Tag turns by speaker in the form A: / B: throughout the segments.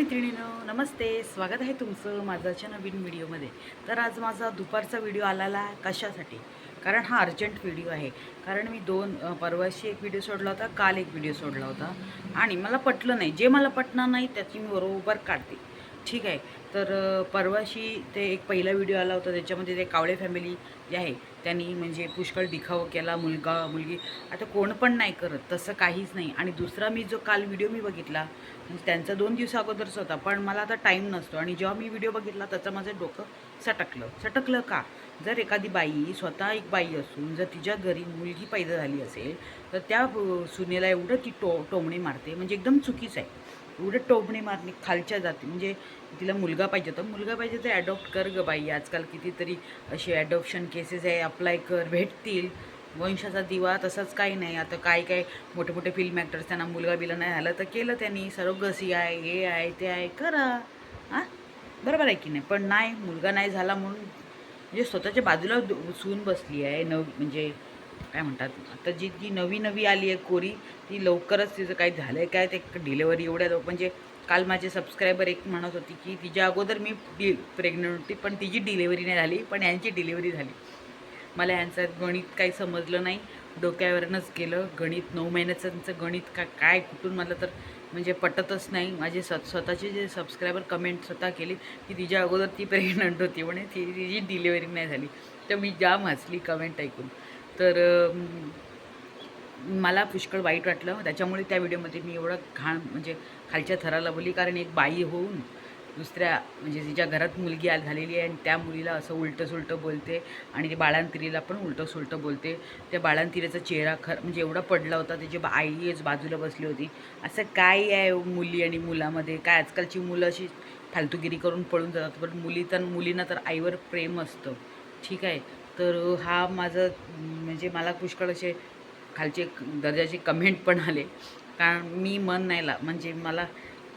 A: मैत्रिणीनं नमस्ते. स्वागत आहे तुमचं माझाच्या नवीन व्हिडिओमध्ये. तर आज माझा दुपारचा व्हिडिओ आलेला आहे कशासाठी? कारण हा अर्जंट व्हिडिओ आहे. कारण मी दोन परवाशी एक व्हिडिओ सोडला होता काल एक व्हिडिओ सोडला होता. आणि मला पटलं नाही. जे मला पटणार नाही त्याची मी बरोबर काढते. ठीक आहे? तर परवाशी ते एक पहिला व्हिडिओ आला होता त्याच्यामध्ये ते कावळे फॅमिली जे आहे त्यांनी म्हणजे पुष्कळ दिखाव केला मुलगा मुलगी. आता कोण पण नाही करत तसं काहीच नाही. आणि दुसरा मी जो काल व्हिडिओ मी बघितला म्हणजे त्यांचा दोन दिवसा अगोदरच होता पण मला आता टाईम नसतो. आणि जेव्हा मी व्हिडिओ बघितला त्याचं माझं डोकं सटकलं. सटकलं का? जर एखादी बाई स्वतः एक बाई असून जर तिच्या घरी मुलगी पैदा झाली असेल तर त्या सुनेला एवढं ती टो टोमणे मारते. म्हणजे एकदम चुकीचं आहे. एवढं टोमणे मारणे खालच्या जाती. म्हणजे तिला मुलगा पाहिजे होता. मुलगा पाहिजे तर ॲडॉप्ट कर ग बाई. आजकाल कितीतरी असे ॲडॉप्शन केसेस आहे. अप्लाय कर. भेटतील. वंशाचा दिवा तसंच काही नाही. आता काय काय मोठे मोठे फिल्म ॲक्टर्स त्यांना मुलगा बिला नाही झालं तर केलं त्यांनी. सरोगसी आहे हे आहे ते आहे. करा. हां? बरोबर आहे की नाही? पण नाही मुलगा नाही झाला म्हणून म्हणजे स्वतःच्या बाजूला सून बसली आहे. नव म्हणजे काय म्हणतात? आता जी ती नवी नवी आली आहे कोरी ती लवकरच तिचं काही झालं आहे काय? ते डिलेवरी एवढ्या म्हणजे काल माझे सबस्क्रायबर एक म्हणत होती की तिच्या अगोदर मी डि प्रेग्नंट होती पण तिची डिलेवरी नाही झाली पण यांची डिलेवरी झाली. मला यांचं गणित काही समजलं नाही. डोक्यावरनंच गेलं गणित नऊ महिन्याचं गणित का काय कुठून मला तर म्हणजे पटतच नाही. माझे स्व स्वतःचे जे सबस्क्रायबर कमेंट स्वतः केली की तिच्या अगोदर ती प्रेग्नंट होती म्हणे ती तिची डिलेवरी नाही झाली. तर मी जाम हसली कमेंट ऐकून. तर मला पुष्कळ वाईट वाटलं. त्याच्यामुळे त्या व्हिडिओमध्ये मी एवढं घाण म्हणजे खालच्या थराला बोलली कारण एक बाई होऊन दुसऱ्या म्हणजे तिच्या घरात मुलगी आ- झालेली आहे आणि त्या मुलीला असं उलटं सुलटं बोलते आणि ते बाळांतिरीला पण उलटं सुलटं बोलते. त्या बाळांतिरीचा चेहरा खर म्हणजे एवढा पडला होता त्याची बा- आईच बाजूला बसली होती. असं काय आहे हो मुली आणि मुलामध्ये? काय आजकालची मुलं अशी फालतूगिरी करून पळून जातात पण मुली तर मुलींना तर आईवर प्रेम असतं. ठीक आहे. तर हा माझं म्हणजे मला पुष्कळ असे खालचे दर्जाचे कमेंट पण आले. कारण मी मन नाही ला म्हणजे मला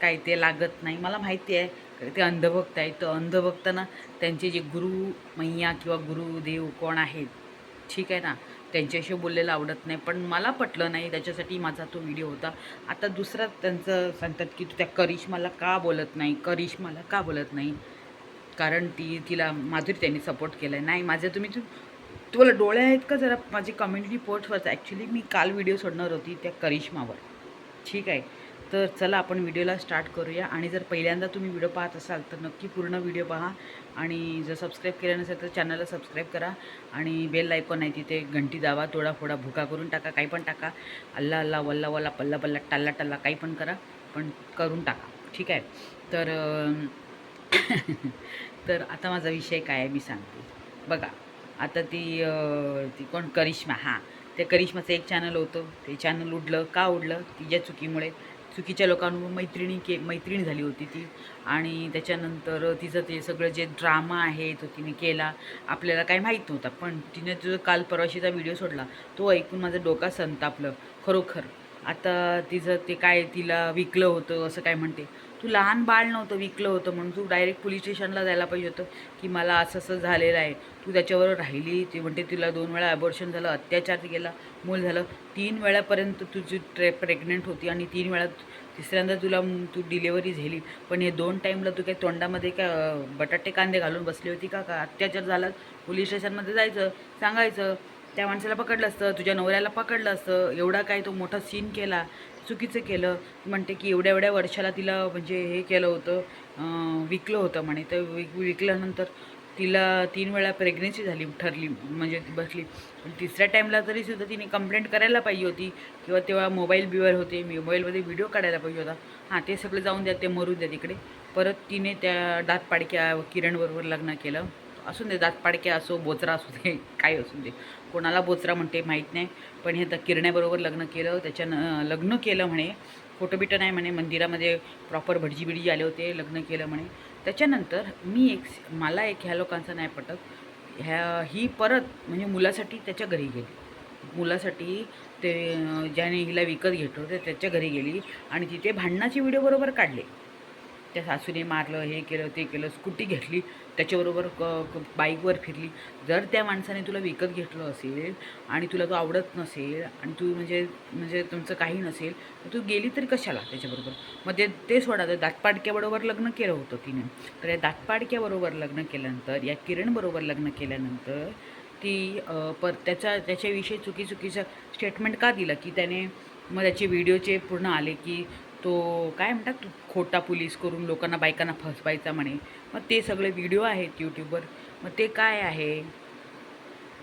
A: काय ते लागत नाही. मला माहिती आहे ते अंधभक्त आहेत. तर अंधभक्तांना त्यांचे जे गुरु मैया किंवा गुरुदेव कोण आहेत ठीक आहे ना? त्यांच्याशी बोललेलं आवडत नाही. पण मला पटलं नाही त्याच्यासाठी माझा तो व्हिडिओ होता. आता दुसरा त्यांचं सांगतात की तू त्या करिश्माला का बोलत नाही? करिश्माला का बोलत नाही? कारण ती तिला माधुरी त्यांनी सपोर्ट केला आहे नाही माझ्या तुम्ही तुम्हाला डोळे आहेत का जरा? माझी कम्युनिटी पोस्टवर ॲक्च्युली मी काल व्हिडिओ सोडणार होती त्या करिश्मावर. ठीक आहे? तर चला आपण व्हिडिओला स्टार्ट करूया. आणि जर पहिल्यांदा तुम्ही व्हिडिओ पाहत असाल तर नक्की पूर्ण व्हिडिओ पहा. आणि जर सबस्क्राईब केलं नसेल तर चॅनलला सबस्क्राईब करा. आणि बेल आयकॉन आहे तिथे घंटी दावा थोडाफोडा भुका करून टाका काही पण टाका. अल्ला अल्ला वल्ला वल्ला पल्ला पल्ला टल्ला टल्ला काही पण करा पण करून टाका. ठीक आहे? तर तर आता माझा विषय काय आहे मी सांगते. बघा आता ती ती कोण? करिश्मा. हां त्या करिश्माचं एक चॅनल होतं. ते चॅनल उडलं. का उडलं? तिच्या चुकीमुळे. चुकीच्या लोकांवर मैत्रिणी के मैत्रीण झाली होती ती. आणि त्याच्यानंतर तिचं ते सगळं जे ड्रामा आहे तो तिने केला. आपल्याला काही माहीत नव्हता. पण तिने तुझं काल परवाशीचा व्हिडिओ सोडला तो ऐकून माझं डोका संतापलं. खरोखर. आता तिचं ते काय तिला विकलं होतं असं काय म्हणते. तू लहान बाळ नव्हतं विकलं होतं म्हणून तू डायरेक्ट पोलीस स्टेशनला जायला पाहिजे होतं की मला असं असं झालेलं आहे. तू त्याच्यावर राहिली ती म्हणते तिला दोन वेळा अबॉर्शन झालं अत्याचार केला मूल झालं. तीन वेळापर्यंत तुझी ट्रे प्रेग्नेंट होती आणि तीन वेळा तिसऱ्यांदा तुला तू डिलेवरी झाली. पण हे दोन टाईमला तू काय तोंडामध्ये का बटाटे कांदे घालून बसली होती का का अत्याचार झाला? पोलीस स्टेशनमध्ये जायचं सांगायचं. त्या माणसाला पकडलं असतं तुझ्या नवऱ्याला पकडलं असतं एवढा काय तो मोठा सीन केला चुकीचं केलं. म्हणते की एवढ्या एवढ्या वर्षाला तिला म्हणजे हे केलं होतं विकलं होतं म्हणे. तर विक विकल्यानंतर तिला तीन वेळा प्रेग्नेन्सी झाली ठरली म्हणजे बसली. पण तिसऱ्या टाईमला तरी सुद्धा तिने कंप्लेंट करायला पाहिजे होती किंवा तेव्हा मोबाईल बिवर होते मोबाईलमध्ये व्हिडिओ काढायला पाहिजे होता. हां ते सगळं जाऊन द्या ते मरू द्या तिकडे. परत तिने त्या दातपाडक्या किरणबरोबर लग्न केलं. असू दे दातपाडक्या असो बोचरा असू दे काय असू दे. कोणाला बोचरा म्हणते माहीत नाही पण हे तर किरण्याबरोबर लग्न केलं त्याच्यानं लग्न केलं म्हणे फोटो बिटं नाही म्हणे मंदिरामध्ये प्रॉपर भटजी बिडजी आले होते लग्न केलं म्हणे. त्याच्यानंतर मी एक मला एक ह्या लोकांचं नाही पटत ह्या ही परत म्हणजे मुलासाठी त्याच्या घरी गेली. मुलासाठी ते ज्याने हिला विकत घेतो ते त्याच्या घरी गेली आणि तिथे भांडणाचे व्हिडिओ बरोबर काढले. त्या सासूने मारलं हे केलं ते केलं स्कूटी घेतली त्याच्याबरोबर क बाईकवर फिरली. जर त्या माणसाने तुला विकत घेतलं असेल आणि तुला तो आवडत नसेल आणि तू म्हणजे म्हणजे तुमचं काही नसेल तर तू गेली तरी कशाला त्याच्याबरोबर? मग ते ते सोडा तर दातपाडक्याबरोबर लग्न केलं होतं तिने. तर या दाटपाडक्याबरोबर लग्न केल्यानंतर या किरणबरोबर लग्न केल्यानंतर ती पर त्याचा त्याच्याविषयी चुकी चुकीचं स्टेटमेंट का दिलं? की त्याने मग त्याचे व्हिडिओचे पूर्ण आले की तो काय म्हणतात तू खोटा पोलीस करून लोकांना बायकांना फसवायचा म्हणे. मग ते सगळे व्हिडिओ आहेत यूट्यूबवर मग ते काय आहे?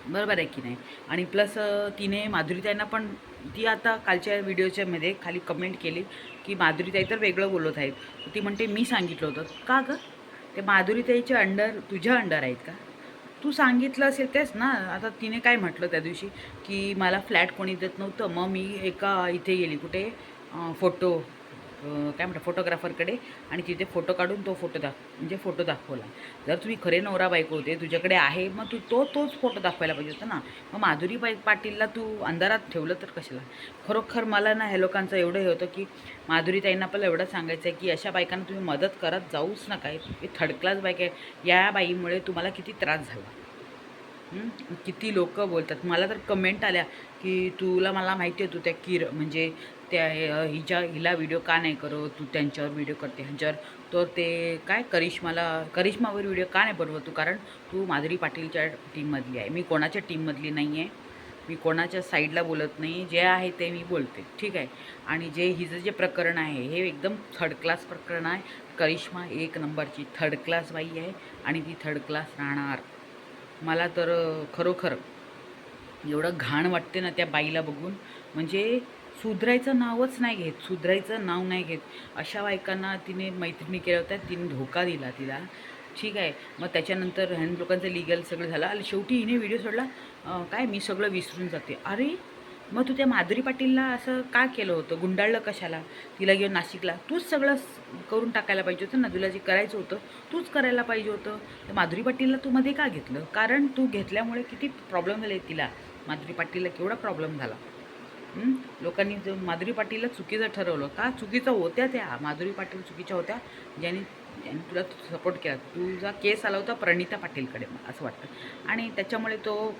A: बरोबर आहे की नाही? आणि प्लस तिने माधुरीताईंना पण ती आता कालच्या व्हिडिओच्यामध्ये खाली कमेंट केली की माधुरीताई तर वेगळं बोलत आहेत. ती म्हणते मी सांगितलं होतं. का गं? ते माधुरीताईच्या अंडर तुझ्या अंडर आहेत का? तू सांगितलं असेल तेच ना. आता तिने काय म्हटलं त्या दिवशी? की मला फ्लॅट कोणी देत नव्हतं. मग मी एका इथे गेली कुठे? फोटो काय म्हणतात फोटोग्राफरकडे आणि तिथे फोटो काढून तो फोटो दाख म्हणजे फोटो दाखवला. जर तुम्ही खरे नवरा बायको होते तुझ्याकडे आहे मग तू तो तोच फोटो दाखवायला पाहिजे होता ना. मग माधुरी बाई पाटीलला तू अंधारात ठेवलं तर कशाला? खरोखर मला ना ह्या लोकांचं एवढं हे होतं की माधुरीताईंना पण एवढं सांगायचं आहे की अशा बायकांना तुम्ही मदत करत जाऊच नका. हे थर्ड क्लास बाईक आहे. या बाईमुळे तुम्हाला किती त्रास झाला. किती लोक बोलतात. मला तर कमेंट आल्या की तुला मला माहिती आहे तू त्या किर म्हणजे त्या हिच्या हिला व्हिडिओ का नाही करत? तू त्यांच्यावर व्हिडिओ करते. ह्यांच्यावर तर ते काय करिश्माला करिश्मावर व्हिडिओ का नाही बनवत तू? कारण तू माधुरी पाटीलच्या टीममधली आहे. मी कोणाच्या टीममधली नाही आहे मी कोणाच्या साईडला बोलत नाही. जे आहे ते मी बोलते. ठीक आहे? आणि जे हिचं जे प्रकरण आहे हे एकदम थर्ड क्लास प्रकरण आहे. करिश्मा एक नंबरची थर्ड क्लास बाई आहे आणि ती थर्ड क्लास राहणार. मला तर खरोखर एवढं घाण वाटते ना त्या बाईला बघून. म्हणजे सुधरायचं नावच नाही घेत सुधरायचं नाव नाही घेत. अशा बायकांना तिने मैत्रिणी केल्या होत्या तिने धोका दिला तिला. ठीक आहे. मग त्याच्यानंतर ह्या लोकांचं लिगल सगळं झालं. आणि शेवटी हिने व्हिडिओ सोडला. काय मी सगळं विसरून जाते. अरे मग तू त्या माधुरी पाटीलला असं का केलं होतं? गुंडाळलं कशाला? तिला घेऊन नाशिकला. तूच सगळं करून टाकायला पाहिजे होतं ना. तुला जे करायचं होतं तूच करायला पाहिजे होतं. तर माधुरी पाटीलला तू मध्ये का घेतलं? कारण तू घेतल्यामुळे किती प्रॉब्लेम झाले तिला. माधुरी पाटीलला केवढा प्रॉब्लेम झाला. लोकांनी जो माधुरी पाटीलला चुकीचं ठरवलं का? चुकीचं होत्या त्या. माधुरी पाटील चुकीच्या होत्या. ज्यांनी ज्यांनी तुला सपोर्ट केला. तुझा केस आला होता प्रणिता पाटीलकडे असं वाटतं. आणि त्याच्यामुळे तो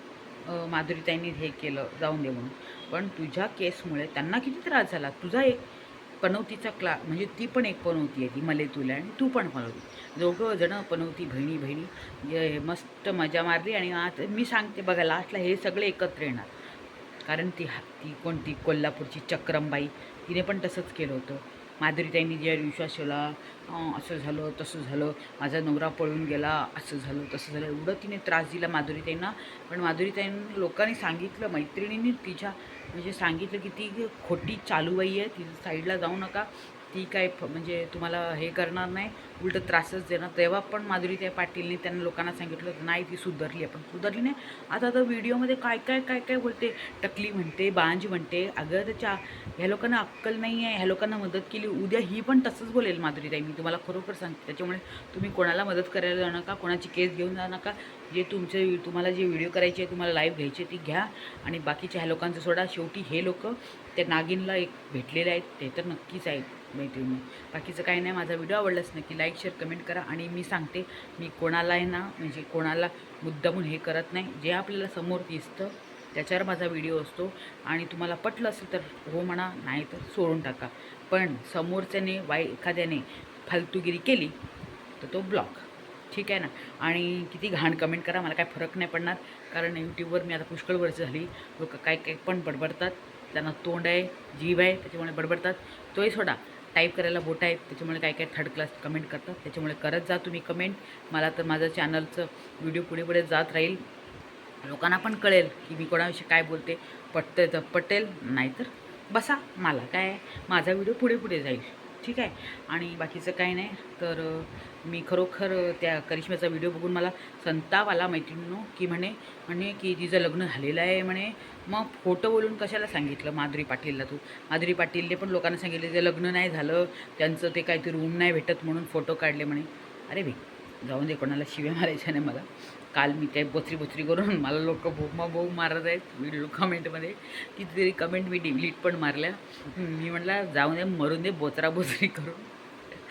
A: माधुरीताईंनी हे केलं जाऊन दे म्हणून. पण तुझ्या केसमुळे त्यांना किती त्रास झाला? तुझा एक पनवतीचा क्ला म्हणजे ती पण एक पनवती आहे ती मले तुला आणि तू पण पनवती दोघं जणं पनवती बहिणी बहिणी मस्त मजा मारली आणि आता मी सांगते बघा लास्टला हे सगळे एकत्र येणार. कारण ती हत्ती ती कोणती? कोल्हापूरची चक्रमबाई. तिने पण तसंच केलं होतं. माधुरीताईंनी ज्या विश्वास ठेवला असं झालं तसं झालं माझा नवरा पळून गेला असं झालं तसं झालं एवढं तिने त्रास दिला माधुरीताईंना. पण माधुरीताईंनी लोकांनी सांगितलं मैत्रिणींनी तिच्या म्हणजे सांगितलं की ती खोटी चालूबाई आहे तिच्या साईडला जाऊ नका. ती काय फ- म्हणजे तुम्हाला हे करणार नाही उलट त्रासच देणार. तेव्हा पण माधुरीताई पाटीलने त्यांना लोकांना सांगितलं होतं नाही ती सुधारली. आहे पण सुधारली नाही. आता तर व्हिडिओमध्ये काय काय काय काय बोलते? टकली म्हणते बांज म्हणते. अगं त्याच्या ह्या लोकांना अक्कल नाही आहे ह्या लोकांना मदत केली. उद्या ही पण तसंच बोलेल माधुरीताई. मी तुम्हाला खरोखर सांगते. त्याच्यामुळे तुम्ही कोणाला मदत करायला जाऊ नका कोणाची केस घेऊन जाऊ नका. जे तुमचे तुम्हाला जे व्हिडिओ करायचे तुम्हाला लाईव्ह घ्यायचे ती घ्या. आणि बाकीच्या ह्या लोकांचं सोडा. शेवटी हे लोक त्या नागिनला एक भेटलेले आहेत. ते तर नक्कीच आहेत. मैत्रिणी. बाकीचं काही नाही माझा व्हिडिओ आवडलाच नक्की लाईक शेअर कमेंट करा आणि मी सांगते मी कोणाला आहे ना म्हणजे कोणाला मुद्दामून हे करत नाही. जे आपल्याला समोर दिसतं त्याच्यावर माझा व्हिडिओ असतो. आणि तुम्हाला पटलं असेल तर हो म्हणा नाही तर सोडून टाका. पण समोरच्याने वाई एखाद्याने फालतूगिरी केली तर तो ब्लॉक ठीक आहे ना? आणि किती घाण कमेंट करा मला काय फरक नाही पडणार. कारण यूट्यूबवर मी आता पुष्कळ वर्ष झाली. लोक काय काय पण बडबडतात. त्यांना तोंड आहे जीभ आहे त्याच्यामुळे बडबडतात. तोही सोडा. टाईप करायला बोट आहेत त्याच्यामुळे काय काय थर्ड क्लास कमेंट करतात. त्याच्यामुळे करत जा तुम्ही कमेंट मला तर माझं चॅनलचं व्हिडिओ पुढे पुढे जात राहील. लोकांना पण कळेल की मी कोणाविषयी काय बोलते. पटते तर पटेल नाहीतर बसा मला काय? माझा व्हिडिओ पुढे पुढे जाईल. ठीक आहे. आणि बाकीचं काही नाही. तर मी खरोखर त्या करिश्म्याचा व्हिडिओ बघून मला संताप आला मैत्रिणीनो की म्हणे म्हणे की तिचं लग्न झालेलं आहे म्हणे. मग फोटो बोलून कशाला सांगितलं माधुरी पाटीलला तू? माधुरी पाटीलने पण लोकांना सांगितलं ते लग्न नाही झालं त्यांचं ते काहीतरी रूम नाही भेटत म्हणून फोटो काढले म्हणे. अरे भाई जाऊन दे कोणाला शिव्या मारायच्या नाही मला. काल मी काय बोचरी बोचरी करून मला लोक भोमा भाऊ मारत आहेत. व्हिडिओ कमेंटमध्ये कितीतरी कमेंट मी डिलीट पण मारल्या. मी म्हटलं जाऊन दे मरून दे बोचरा बोचरी करून.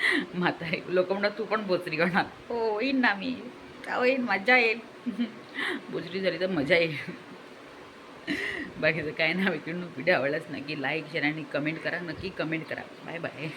A: म्हातारी लोक म्हणतात तू पण बोचरी होणार हो येईन ना मी. का होईन मजा येईल. बोचरी झाली तर मजा येईल. बाकीचं काय ना विकून व्हिडिओ आवडलाच नक्की लाईक शेअर आणि कमेंट करा. नक्की कमेंट करा. Bye bye